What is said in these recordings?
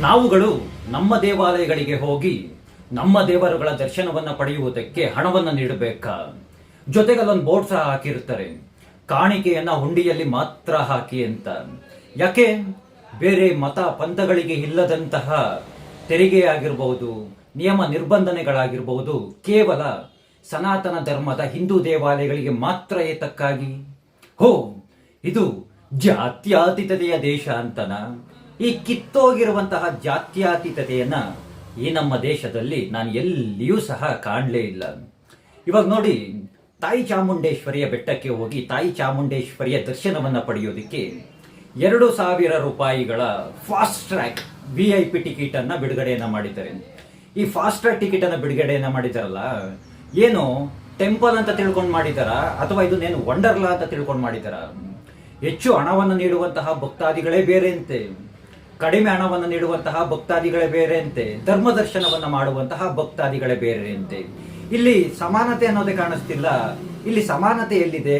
ನಾವುಗಳು ನಮ್ಮ ದೇವಾಲಯಗಳಿಗೆ ಹೋಗಿ ನಮ್ಮ ದೇವರುಗಳ ದರ್ಶನವನ್ನ ಪಡೆಯುವುದಕ್ಕೆ ಹಣವನ್ನು ನೀಡಬೇಕಾ. ಜೊತೆಗೆ ಅಲ್ಲೊಂದು ಬೋರ್ಡ್ ಸಹ ಹಾಕಿರ್ತಾರೆ. ಕಾಣಿಕೆಯನ್ನ ಹುಂಡಿಯಲ್ಲಿ ಮಾತ್ರ ಹಾಕಿ ಅಂತ. ಯಾಕೆ? ಬೇರೆ ಮತ ಪಂಥಗಳಿಗೆ ಇಲ್ಲದಂತಹ ತೆರಿಗೆ ಆಗಿರಬಹುದು ನಿಯಮ ನಿರ್ಬಂಧನೆಗಳಾಗಿರಬಹುದು, ಕೇವಲ ಸನಾತನ ಧರ್ಮದ ಹಿಂದೂ ದೇವಾಲಯಗಳಿಗೆ ಮಾತ್ರ ಏತಕ್ಕಾಗಿ? ಹೋ, ಇದು ಜಾತ್ಯಾತೀತತೆಯ ದೇಶ ಅಂತನ? ಈ ಕಿತ್ತೋಗಿರುವಂತಹ ಜಾತ್ಯಾತೀತತೆಯನ್ನು ಈ ನಮ್ಮ ದೇಶದಲ್ಲಿ ನಾನು ಎಲ್ಲಿಯೂ ಸಹ ಕಾಣಲೇ ಇಲ್ಲ. ಇವಾಗ ನೋಡಿ, ತಾಯಿ ಚಾಮುಂಡೇಶ್ವರಿಯ ಬೆಟ್ಟಕ್ಕೆ ಹೋಗಿ ತಾಯಿ ಚಾಮುಂಡೇಶ್ವರಿಯ ದರ್ಶನವನ್ನ ಪಡೆಯೋದಕ್ಕೆ ಎರಡು ಸಾವಿರ ರೂಪಾಯಿಗಳ fast track V I P ticket ಬಿಡುಗಡೆಯನ್ನು ಮಾಡಿದ್ದಾರೆ. ಈ ಫಾಸ್ಟ್ ಟ್ರ್ಯಾಕ್ ಟಿಕೆಟ್ ಅನ್ನ ಬಿಡುಗಡೆಯನ್ನ ಮಾಡಿದಾರಲ್ಲ, ಏನು ಟೆಂಪಲ್ ಅಂತ ತಿಳ್ಕೊಂಡು ಮಾಡಿದಾರ, ಅಥವಾ ಇದನ್ನೇನು ವಂಡರ್ಲಾ ಅಂತ ತಿಳ್ಕೊಂಡು ಮಾಡಿದಾರ? ಹೆಚ್ಚು ಹಣವನ್ನು ನೀಡುವಂತಹ ಭಕ್ತಾದಿಗಳೇ ಬೇರೆ ಅಂತೆ. ಕಡಿಮೆ ಹಣವನ್ನು ನೀಡುವಂತಹ ಭಕ್ತಾದಿಗಳೇ ಬೇರೆಯಂತೆ ಧರ್ಮ ದರ್ಶನವನ್ನ ಮಾಡುವಂತಹ ಭಕ್ತಾದಿಗಳೇ ಬೇರೆಯಂತೆ. ಇಲ್ಲಿ ಸಮಾನತೆ ಅನ್ನೋದೇ ಕಾಣಿಸ್ತಿಲ್ಲ. ಇಲ್ಲಿ ಸಮಾನತೆ ಎಲ್ಲಿದೆ?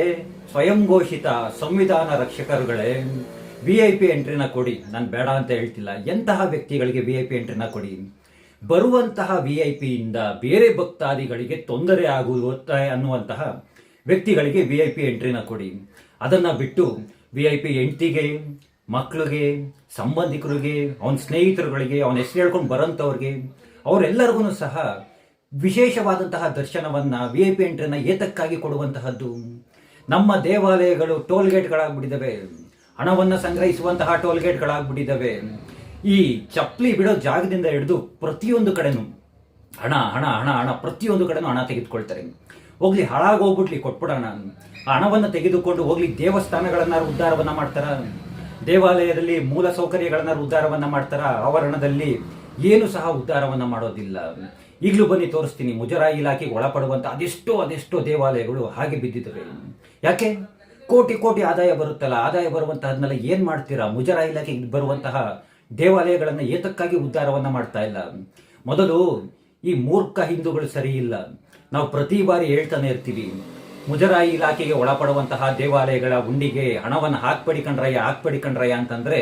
ಸ್ವಯಂ ಘೋಷಿತ ಸಂವಿಧಾನ ರಕ್ಷಕರುಗಳೇ ವಿ ಐ ಪಿ ಎಂಟ್ರಿನ ಕೊಡಿ. ನಾನು ಬೇಡ ಅಂತ ಹೇಳ್ತಿಲ್ಲ. ಎಂತಹ ವ್ಯಕ್ತಿಗಳಿಗೆ ವಿ ಐ ಪಿ ಎಂಟ್ರಿನ ಕೊಡಿ? ಬರುವಂತಹ ವಿ ಐ ಪಿಯಿಂದ ಬೇರೆ ಭಕ್ತಾದಿಗಳಿಗೆ ತೊಂದರೆ ಆಗುತ್ತೆ ಅನ್ನುವಂತಹ ವ್ಯಕ್ತಿಗಳಿಗೆ ವಿ ಐ ಪಿ ಎಂಟ್ರಿನ ಕೊಡಿ. ಅದನ್ನ ಬಿಟ್ಟು ವಿ ಐ ಪಿ ಹೆಂಡತಿಗೆ ಮಕ್ಕಳಿಗೆ ಸಂಬಂಧಿಕರಿಗೆ, ಅವನ ಸ್ನೇಹಿತರುಗಳಿಗೆ, ಅವನ ಹೆಸರು ಹೇಳ್ಕೊಂಡು ಬರೋಂಥವ್ರಿಗೆ, ಅವರೆಲ್ಲರಿಗೂ ಸಹ ವಿಶೇಷವಾದಂತಹ ದರ್ಶನವನ್ನು ವಿ ಐ ಪಿ ಎಂಟ್ರಿನ ಏತಕ್ಕಾಗಿ ಕೊಡುವಂತಹದ್ದು. ನಮ್ಮ ದೇವಾಲಯಗಳು ಟೋಲ್ ಗೇಟ್ಗಳಾಗ್ಬಿಟ್ಟಿದ್ದಾವೆ ಹಣವನ್ನು ಸಂಗ್ರಹಿಸುವಂತಹ ಟೋಲ್ ಗೇಟ್ಗಳಾಗ್ಬಿಟ್ಟಿದ್ದಾವೆ ಈ ಚಪ್ಪಲಿ ಬಿಡೋ ಜಾಗದಿಂದ ಹಿಡಿದು ಪ್ರತಿಯೊಂದು ಕಡೆನೂ, ಹಣ ಹಣ ಹಣ ಹಣ, ಪ್ರತಿಯೊಂದು ಕಡೆನೂ ಹಣ ತೆಗೆದುಕೊಳ್ತಾರೆ. ಹೋಗ್ಲಿ, ಹಾಳಾಗೋಗ್ಬಿಡ್ಲಿ, ಕೊಟ್ಬಿಡೋಣ. ಆ ಹಣವನ್ನು ತೆಗೆದುಕೊಂಡು ಹೋಗ್ಲಿ ದೇವಸ್ಥಾನಗಳನ್ನ ಉದ್ಧಾರವನ್ನು ಮಾಡ್ತಾರ? ದೇವಾಲಯದಲ್ಲಿ ಮೂಲ ಸೌಕರ್ಯಗಳನ್ನ ಉದ್ಧಾರವನ್ನ ಮಾಡ್ತಾರ, ಆವರಣದಲ್ಲಿ ಏನು ಸಹ ಉದ್ಧಾರವನ್ನ ಮಾಡೋದಿಲ್ಲ. ಈಗಲೂ ಬನ್ನಿ ತೋರಿಸ್ತೀನಿ, ಮುಜರಾಯಿ ಇಲಾಖೆಗೆ ಒಳಪಡುವಂತ ಅದೆಷ್ಟೋ ಅದೆಷ್ಟೋ ದೇವಾಲಯಗಳು ಹಾಗೆ ಬಿದ್ದಿದ್ದಾವೆ ಯಾಕೆ? ಕೋಟಿ ಕೋಟಿ ಆದಾಯ ಬರುತ್ತಲ್ಲ, ಆದಾಯ ಬರುವಂತಹದನ್ನೆಲ್ಲ ಏನ್ ಮಾಡ್ತೀರಾ? ಮುಜರಾಯಿ ಇಲಾಖೆಗೆ ಬರುವಂತಹ ದೇವಾಲಯಗಳನ್ನ ಏತಕ್ಕಾಗಿ ಉದ್ಧಾರವನ್ನ ಮಾಡ್ತಾ ಇಲ್ಲ? ಮೊದಲು ಈ ಮೂರ್ಖ ಹಿಂದೂಗಳು ಸರಿ ನಾವು ಪ್ರತಿ ಬಾರಿ ಹೇಳ್ತಾನೆ ಇರ್ತೀವಿ ಮುಜರಾಯಿ ಇಲಾಖೆಗೆ ಒಳಪಡುವಂತಹ ದೇವಾಲಯಗಳ ಉಂಡಿಗೆ ಹಣವನ್ನು ಹಾಕ್ಬೇಡಿ ಕಣ್ರಯ್ಯ ಅಂತಂದ್ರೆ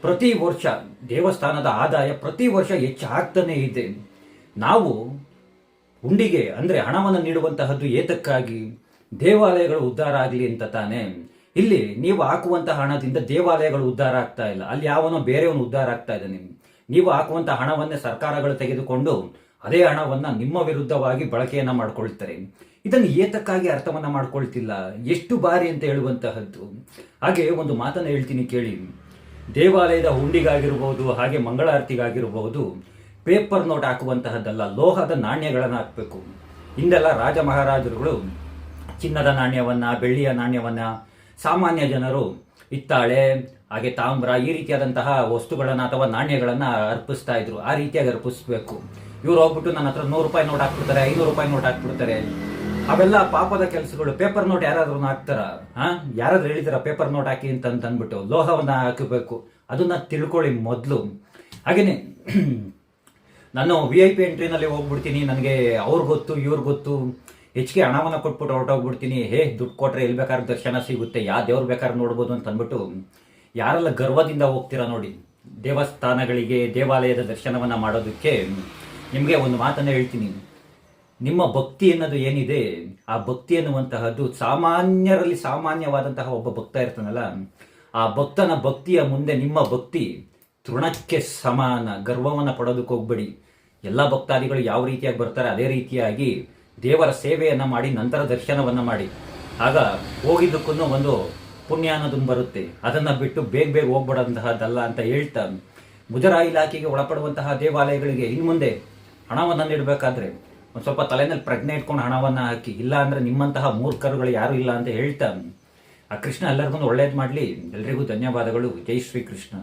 ಪ್ರತಿ ವರ್ಷ ದೇವಸ್ಥಾನದ ಆದಾಯ ಪ್ರತಿ ವರ್ಷ ಹೆಚ್ಚು ಆಗ್ತಾನೆ ಇದೆ. ನಾವು ಉಂಡಿಗೆ ಅಂದ್ರೆ ಹಣವನ್ನು ನೀಡುವಂತಹದ್ದು ಏತಕ್ಕಾಗಿ ದೇವಾಲಯಗಳು ಉದ್ಧಾರ ಆಗಲಿ ಅಂತ ತಾನೆ. ಇಲ್ಲಿ ನೀವು ಹಾಕುವಂತಹ ಹಣದಿಂದ ದೇವಾಲಯಗಳು ಉದ್ಧಾರ ಆಗ್ತಾ ಇಲ್ಲ. ಅಲ್ಲಿ ಯಾವನೋ ಬೇರೆಯವನು ಉದ್ಧಾರ ಆಗ್ತಾ ಇದ್ದಾನೆ. ನೀವು ಹಾಕುವಂತಹ ಹಣವನ್ನೇ ಸರ್ಕಾರಗಳು ತೆಗೆದುಕೊಂಡು ಅದೇ ಹಣವನ್ನು ನಿಮ್ಮ ವಿರುದ್ಧವಾಗಿ ಬಳಕೆಯನ್ನು ಮಾಡಿಕೊಳ್ತಾರೆ. ಇದನ್ನು ಏತಕ್ಕಾಗಿ ಅರ್ಥವನ್ನು ಮಾಡಿಕೊಳ್ತಿಲ್ಲ? ಎಷ್ಟು ಬಾರಿ ಅಂತ ಹೇಳುವಂತಹದ್ದು. ಹಾಗೆ ಒಂದು ಮಾತನ್ನು ಹೇಳ್ತೀನಿ ಕೇಳಿ. ದೇವಾಲಯದ ಹುಂಡಿಗಾಗಿರ್ಬೋದು, ಹಾಗೆ ಮಂಗಳಾರತಿಗಾಗಿರ್ಬೋದು, ಪೇಪರ್ ನೋಟ್ ಹಾಕುವಂತಹದ್ದಲ್ಲ, ಲೋಹದ ನಾಣ್ಯಗಳನ್ನು ಹಾಕಬೇಕು. ಹಿಂದೆಲ್ಲ ರಾಜ ಮಹಾರಾಜರುಗಳು ಚಿನ್ನದ ನಾಣ್ಯವನ್ನು, ಬೆಳ್ಳಿಯ ನಾಣ್ಯವನ್ನು, ಸಾಮಾನ್ಯ ಜನರು ಹಿತ್ತಾಳೆ, ಹಾಗೆ ತಾಮ್ರ, ಈ ರೀತಿಯಾದಂತಹ ವಸ್ತುಗಳನ್ನು ಅಥವಾ ನಾಣ್ಯಗಳನ್ನು ಅರ್ಪಿಸ್ತಾ ಇದ್ರು. ಆ ರೀತಿಯಾಗಿ ಅರ್ಪಿಸ್ಬೇಕು. ಇವ್ರು ಹೋಗ್ಬಿಟ್ಟು ನನ್ನ ಹತ್ರ ನೂರು ರೂಪಾಯಿ ನೋಟ್ ಹಾಕ್ಬಿಡ್ತಾರೆ, ಐನೂರು ರೂಪಾಯಿ ನೋಟ್ ಹಾಕ್ಬಿಡ್ತಾರೆ. ಅವೆಲ್ಲ ಪಾಪದ ಕೆಲಸಗಳು. ಪೇಪರ್ ನೋಟ್ ಯಾರಾದ್ರೂ ಹಾಕ್ತಾರ? ಹಾ? ಯಾರಾದ್ರೂ ಹೇಳಿದಾರ ಪೇಪರ್ ನೋಟ್ ಹಾಕಿ ಅಂತ ಅಂದ್ಬಿಟ್ಟು? ಲೋಹವನ್ನ ಹಾಕಬೇಕು. ಅದನ್ನ ತಿಳ್ಕೊಳ್ಳಿ ಮೊದಲು. ಹಾಗೇನೆ, ನಾನು ವಿ ಐ ಪಿ ಎಂಟ್ರಿನಲ್ಲಿ ಹೋಗ್ಬಿಡ್ತೀನಿ. ನನಗೆ ಅವ್ರಿಗೆ ಗೊತ್ತು ಇವ್ರಿಗೆ ಗೊತ್ತು. ಹೆಚ್ಚಿಗೆ ಹಣವನ್ನು ಕೊಟ್ಬಿಟ್ಟು ಹೊರಟೋಗ್ಬಿಡ್ತೀನಿ. ಹೇ, ದುಡ್ಡು ಕೊಟ್ಟರೆ ಎಲ್ಲಿ ಬೇಕಾದ್ರೆ ದರ್ಶನ ಸಿಗುತ್ತೆ. ಯಾವ ದೇವ್ರು ಬೇಕಾದ್ರೆ ನೋಡ್ಬೋದು ಅಂತ ಅಂದ್ಬಿಟ್ಟು, ಯಾರೆಲ್ಲ ಗರ್ವದಿಂದ ಹೋಗ್ತೀರಾ ನೋಡಿ. ದೇವಸ್ಥಾನಗಳಿಗೆ ದೇವಾಲಯದ ದರ್ಶನವನ್ನು ಮಾಡೋದಕ್ಕೆ ನಿಮಗೆ ಒಂದು ಮಾತನ್ನು ಹೇಳ್ತೀನಿ ನಿಮ್ಮ ಭಕ್ತಿ ಅನ್ನೋದು ಏನಿದೆ, ಆ ಭಕ್ತಿ ಅನ್ನುವಂತಹದ್ದು ಸಾಮಾನ್ಯರಲ್ಲಿ ಸಾಮಾನ್ಯವಾದಂತಹ ಒಬ್ಬ ಭಕ್ತ ಇರ್ತಾನಲ್ಲ, ಆ ಭಕ್ತನ ಭಕ್ತಿಯ ಮುಂದೆ ನಿಮ್ಮ ಭಕ್ತಿ ತೃಣಕ್ಕೆ ಸಮಾನ, ಗರ್ವವನ್ನು ಪಡೋದಕ್ಕೆ ಹೋಗ್ಬೇಡಿ. ಎಲ್ಲ ಭಕ್ತಾದಿಗಳು ಯಾವ ರೀತಿಯಾಗಿ ಬರ್ತಾರೆ, ಅದೇ ರೀತಿಯಾಗಿ ದೇವರ ಸೇವೆಯನ್ನು ಮಾಡಿ, ನಂತರ ದರ್ಶನವನ್ನು ಮಾಡಿ. ಆಗ ಹೋಗಿದ್ದಕ್ಕೂ ಒಂದು ಪುಣ್ಯ ಅನ್ನೋದು ಬರುತ್ತೆ. ಅದನ್ನು ಬಿಟ್ಟು ಬೇಗ ಬೇಗ ಹೋಗ್ಬಿಡೋಂತಹದ್ದಲ್ಲ ಅಂತ ಹೇಳ್ತಾ ಮುಜರಾಯಿ ಇಲಾಖೆಗೆ ಒಳಪಡುವಂತಹ ದೇವಾಲಯಗಳಿಗೆ ಇನ್ನು ಮುಂದೆ ಹಣವನ್ನು ನೀಡಬೇಕಾದ್ರೆ ಒಂದು ಸ್ವಲ್ಪ ತಲೆನಲ್ಲಿ ಪ್ರಜ್ಞೆ ಇಟ್ಕೊಂಡು ಹಣವನ್ನು ಹಾಕಿ, ಇಲ್ಲ ಅಂದರೆ ನಿಮ್ಮಂತಹ ಮೂರ್ಖರುಗಳು ಯಾರು ಇಲ್ಲ ಅಂತ ಹೇಳ್ತಾ, ಆ ಕೃಷ್ಣ ಎಲ್ಲರಿಗೂ ಒಳ್ಳೇದು ಮಾಡಲಿ. ಎಲ್ರಿಗೂ ಧನ್ಯವಾದಗಳು. ಜೈ ಶ್ರೀ ಕೃಷ್ಣ